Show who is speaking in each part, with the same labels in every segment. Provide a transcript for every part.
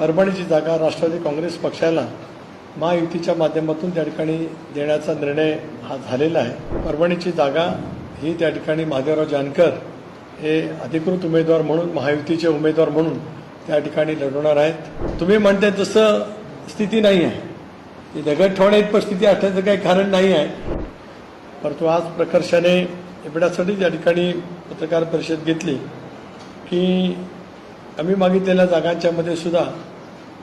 Speaker 1: परभणीची जागा राष्ट्रवादी काँग्रेस पक्षाला महायुतीच्या माध्यमातून त्या ठिकाणी देण्याचा निर्णय हा झालेला आहे. परभणीची जागा ही त्या ठिकाणी महादेवराव जानकर हे अधिकृत उमेदवार म्हणून महायुतीचे उमेदवार म्हणून त्या ठिकाणी लढवणार आहेत. तुम्ही म्हणताय तसं स्थिती नाही आहे. ती दगड पण स्थिती असण्याचं काही कारण नाही आहे. परंतु आज प्रकर्षाने एवढ्यासाठी त्या ठिकाणी पत्रकार परिषद घेतली की आम्ही मागितलेल्या जागांच्यामध्ये सुद्धा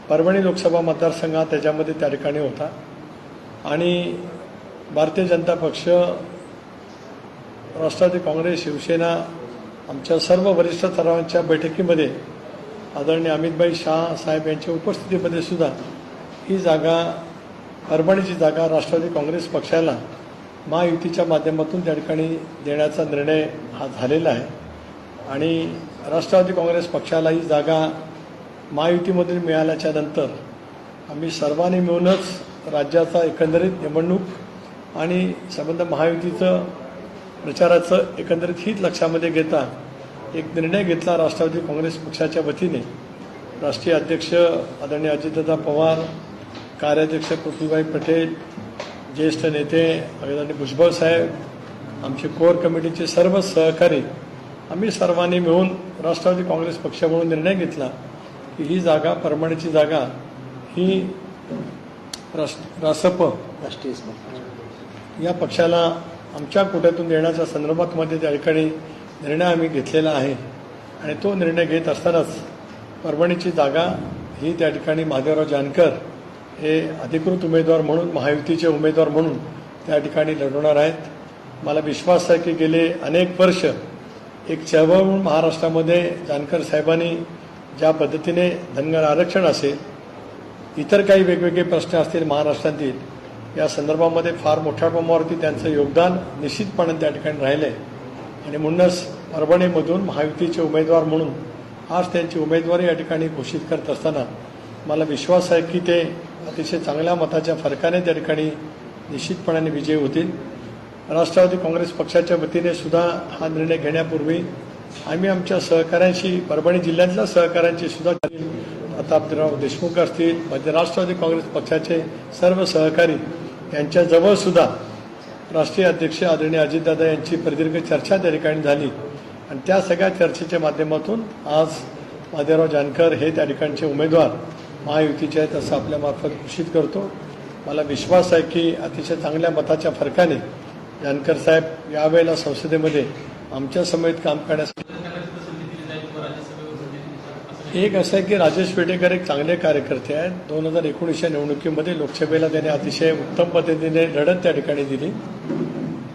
Speaker 1: परभणी लोकसभा मतदारसंघ हा त्याच्यामध्ये त्या ठिकाणी होता. आणि भारतीय जनता पक्ष राष्ट्रवादी काँग्रेस शिवसेना आमच्या सर्व वरिष्ठ स्तरांच्या बैठकीमध्ये आदरणीय अमितभाई शाह साहेब यांच्या उपस्थितीमध्ये सुद्धा ही जागा परभणीची जागा राष्ट्रवादी काँग्रेस पक्षाला महायुतीच्या माध्यमातून त्या ठिकाणी देण्याचा निर्णय हा झालेला आहे. आणि राष्ट्रवादी काँग्रेस पक्षाला ही जागा महायुतीमधील मिळाल्याच्या नंतर आम्ही सर्वांनी मिळूनच राज्याचा एकंदरीत निवडणूक आणि संबंध महायुतीचं प्रचाराचं एकंदरीत हित लक्षामध्ये घेता एक निर्णय घेतला राष्ट्रवादी काँग्रेस पक्षाच्या वतीने. राष्ट्रीय अध्यक्ष आदरणीय अजितदादा पवार कार्याध्यक्ष पृथ्वीभाई पटेल ज्येष्ठ नेते आदरणीय भुजबळ साहेब आमचे कोर कमिटीचे सर्व सहकारी आम्ही सर्वांनी मिळून राष्ट्रवादी काँग्रेस पक्ष म्हणून निर्णय घेतला. की ही जागा परभणीची जागा ही रासप
Speaker 2: राष्ट्रीय
Speaker 1: या पक्षाला आमच्या कोट्यातून देण्याच्या संदर्भात मध्ये त्या ठिकाणी निर्णय आम्ही घेतलेला आहे. आणि तो निर्णय घेत असतानाच परभणीची जागा ही त्या ठिकाणी महादेवराव जानकर हे अधिकृत उमेदवार म्हणून महायुतीचे उमेदवार म्हणून त्या ठिकाणी लढवणार आहेत. मला विश्वास आहे की गेले अनेक वर्ष एक चळवळ म्हणून महाराष्ट्रामध्ये जानकर साहेबांनी ज्या पद्धतीने धनगर आरक्षण असेल इतर काही वेगवेगळे प्रश्न असतील महाराष्ट्रातील या संदर्भामध्ये फार मोठ्या प्रमाणावरती त्यांचं योगदान निश्चितपणे त्या ठिकाणी राहिलं आहे आणि म्हणूनच परभणीमधून महायुतीचे उमेदवार म्हणून आज त्यांची उमेदवारी या ठिकाणी घोषित करत असताना मला विश्वास आहे की ते अतिशय चांगल्या मताच्या फरकाने त्या ठिकाणी निश्चितपणाने विजयी होतील. राष्ट्रवादी काँग्रेस पक्षाच्या वतीने सुद्धा हा निर्णय घेण्यापूर्वी आम्ही आमच्या सहकाऱ्यांशी परभणी जिल्ह्यातल्या सहकाऱ्यांशी सुद्धा प्रतापराव देशमुख असतील म्हणजे राष्ट्रवादी काँग्रेस पक्षाचे सर्व सहकारी यांच्याजवळ सुद्धा राष्ट्रीय अध्यक्ष आदरणीय अजितदादा यांची प्रदीर्घ चर्चा त्या ठिकाणी झाली. आणि त्या सगळ्या चर्चेच्या माध्यमातून आज माधेराव जानकर हे त्या ठिकाणचे उमेदवार महायुतीचे आहेत असं आपल्यामार्फत घोषित करतो. मला विश्वास आहे की अतिशय चांगल्या मताच्या फरकाने जानकर साहेब यावेळेला संसदेमध्ये आमच्या समेत काम करण्यासाठी. एक असं आहे की राजेश पेटेकर एक चांगले कार्यकर्ते आहेत. दोन हजार एकोणीसच्या निवडणुकीमध्ये लोकसभेला त्याने अतिशय उत्तम पद्धतीने लढत त्या ठिकाणी दिली.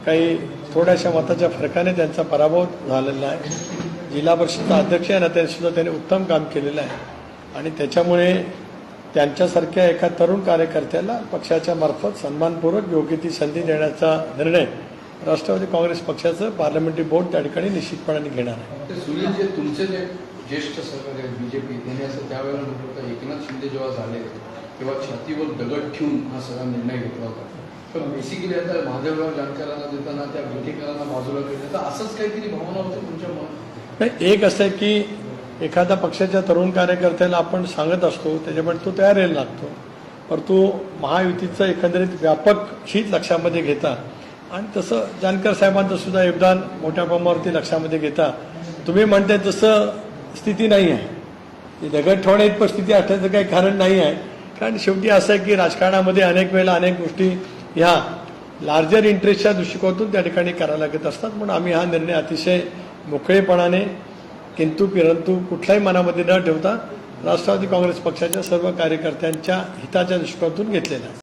Speaker 1: काही थोड्याशा मताच्या फरकाने त्यांचा पराभव झालेला आहे. जिल्हा परिषदचा अध्यक्ष आहे ना त्यांनी त्यांनी उत्तम काम केलेलं आहे. आणि त्याच्यामुळे त्यांच्यासारख्या एका तरुण कार्यकर्त्याला पक्षाच्या मार्फत सन्मानपूर्वक योग्य ती संधी देण्याचा निर्णय राष्ट्रवादी काँग्रेस पक्षाचं पार्लमेंटरी बोर्ड त्या ठिकाणी निश्चितपणाने घेणार आहे.
Speaker 3: ते सुनील जे तुमचे जे ज्येष्ठ सहकारी आहेत बीजेपी त्यांनी असं त्यावेळेला म्हटलं होतं एकनाथ शिंदे जेव्हा झाले तेव्हा छातीवर दगड ठेवून हा सगळा निर्णय घेतला होता. पण बेसिकली आता महादेवराव जानकरांना देताना त्या विटेकरांना बाजूला करण्यात तर असंच काहीतरी भावना होती तुमच्या मनात?
Speaker 1: नाही एक असं आहे की एखाद्या पक्षाच्या तरुण कार्यकर्त्याला आपण सांगत असतो त्याच्यामुळे तो तयार यायला लागतो. परंतु महायुतीचं एकंदरीत व्यापक हित लक्षामध्ये घेता आणि तसं जानकर साहेबांचं सुद्धा योगदान मोठ्या प्रमाणावरती लक्षामध्ये घेता. तुम्ही म्हणताय तसं स्थिती नाही आहे. दगड दगड इतपत स्थिती असण्याचं काही कारण नाही आहे. कारण शेवटी असं आहे की राजकारणामध्ये अनेक वेळेला अनेक गोष्टी ह्या लार्जर इंटरेस्टच्या दृष्टिकोनातून त्या ठिकाणी करायला लागत असतात. म्हणून आम्ही हा निर्णय अतिशय मोकळेपणाने किंतु परंतु कुठल्याही मनामध्ये न ठेवता राष्ट्रवादी काँग्रेस पक्षाच्या सर्व कार्यकर्त्यांच्या हिताच्या दृष्टिकोनातून घेतलेला आहे.